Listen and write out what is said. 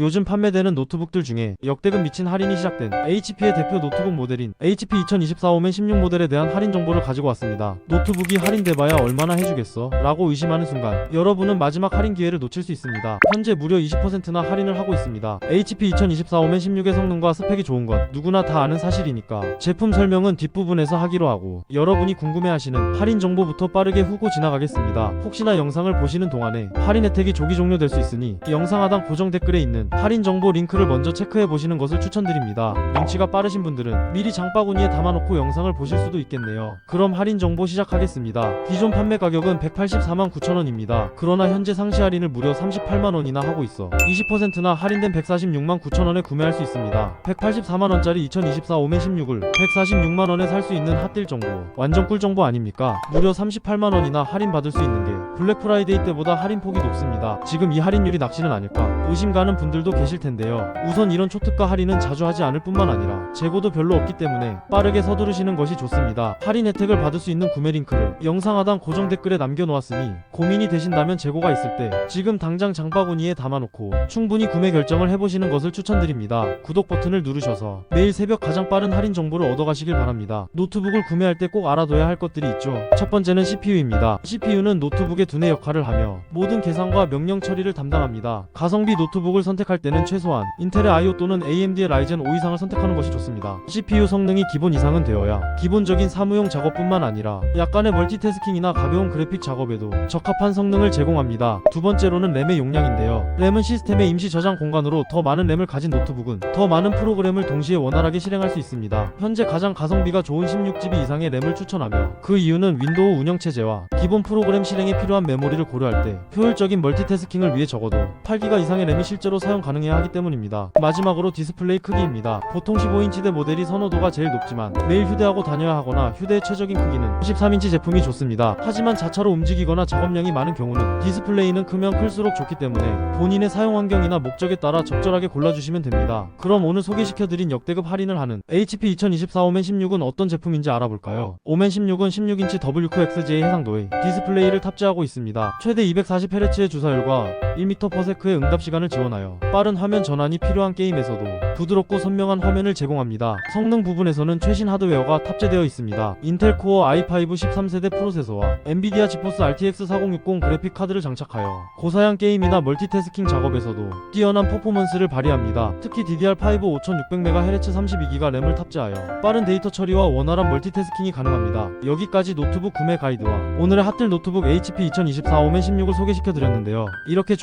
요즘 판매되는 노트북들 중에 역대급 미친 할인이 시작된 HP의 대표 노트북 모델인 HP 2024 오멘 16 모델에 대한 할인 정보를 가지고 왔습니다. 노트북이 할인돼봐야 얼마나 해주겠어? 라고 의심하는 순간 여러분은 마지막 할인 기회를 놓칠 수 있습니다. 현재 무려 20%나 할인을 하고 있습니다. HP 2024 오멘 16의 성능과 스펙이 좋은 건 누구나 다 아는 사실이니까 제품 설명은 뒷부분에서 하기로 하고 여러분이 궁금해하시는 할인 정보부터 빠르게 후고 지나가겠습니다. 혹시나 영상을 보시는 동안에 할인 혜택이 조기 종료될 수 있으니 영상 하단 고정 댓글에 있는 할인 정보 링크를 먼저 체크해 보시는 것을 추천드립니다. 눈치가 빠르신 분들은 미리 장바구니에 담아놓고 영상을 보실 수도 있겠네요. 그럼 할인 정보 시작하겠습니다. 기존 판매 가격은 184만 9천원입니다. 그러나 현재 상시 할인을 무려 38만 원이나 하고 있어 20%나 할인된 146만 9천 원에 구매할 수 있습니다. 184만 원짜리 2024 오멘 16을 146만 원에 살 수 있는 핫딜 정보 완전 꿀 정보 아닙니까? 무려 38만 원이나 할인 받을 수 있는 게 블랙 프라이데이 때보다 할인 폭이 높습니다. 지금 이 할인율이 낚시는 아닐까 의심 가는 분들도 계실 텐데요. 우선 이런 초특가 할인은 자주 하지 않을 뿐만 아니라 재고도 별로 없기 때문에 빠르게 서두르시는 것이 좋습니다. 할인 혜택을 받을 수 있는 구매 링크를 영상 하단 고정 댓글에 남겨놓았으니 고민이 되신다면 재고가 있을 때 지금 당장 장바구니에 담아놓고 충분히 구매 결정을 해보시는 것을 추천드립니다. 구독 버튼을 누르셔서 매일 새벽 가장 빠른 할인 정보를 얻어가시길 바랍니다. 노트북을 구매할 때 꼭 알아둬야 할 것들이 있죠. 첫 번째는 CPU입니다. CPU는 노트북의 두뇌 역할을 하며 모든 계산과 명령 처리를 담당합니다. 가성비 노트북을 선택할 때는 최소한 인텔의 i5 또는 AMD의 라이젠 5 이상을 선택하는 것이 좋습니다. CPU 성능이 기본 이상은 되어야 기본적인 사무용 작업뿐만 아니라 약간의 멀티태스킹이나 가벼운 그래픽 작업에도 적합한 성능을 제공합니다. 두 번째로는 램의 용량인데요. 램은 시스템의 임시 저장 공간으로 더 많은 램을 가진 노트북은 더 많은 프로그램을 동시에 원활하게 실행할 수 있습니다. 현재 가장 가성비가 좋은 16GB 이상의 램을 추천하며 그 이유는 윈도우 운영체제와 기본 프로그램 실행에 필요한 메모리를 고려할 때 효율적인 멀티태스킹을 위해 적어도 8기가 이상의 램이 실제로 사용 가능해야 하기 때문입니다. 마지막으로 디스플레이 크기입니다. 보통 15인치 대 모델이 선호도가 제일 높지만 매일 휴대하고 다녀야 하거나 휴대의 최적인 크기는 13인치 제품이 좋습니다. 하지만 자차로 움직이거나 작업량이 많은 경우는 디스플레이는 크면 클수록 좋기 때문에 본인의 사용 환경이나 목적에 따라 적절하게 골라주시면 됩니다. 그럼 오늘 소개시켜드린 역대급 할인을 하는 HP 2024 오멘 16은 어떤 제품인지 알아볼까요? 오멘 16은 16인치 WQXJ 해상도의 디스플레이를 탑재하고 있습니다. 최대 240Hz의 주사율과 1m/s의 응답 시간을 지원하여 빠른 화면 전환이 필요한 게임에서도 부드럽고 선명한 화면을 제공합니다. 성능 부분에서는 최신 하드웨어가 탑재되어 있습니다. 인텔 코어 i5 13세대 프로세서와 엔비디아 지포스 RTX 4060 그래픽 카드를 장착하여 고사양 게임이나 멀티태스킹 작업에서도 뛰어난 퍼포먼스를 발휘합니다. 특히 DDR5 5600MHz 32GB 램을 탑재하여 빠른 데이터 처리와 원활한 멀티태스킹이 가능합니다. 여기까지 노트북 구매 가이드와 오늘의 핫딜 노트북 HP 2024 오멘 16을 소개시켜 드렸는데요. 이렇게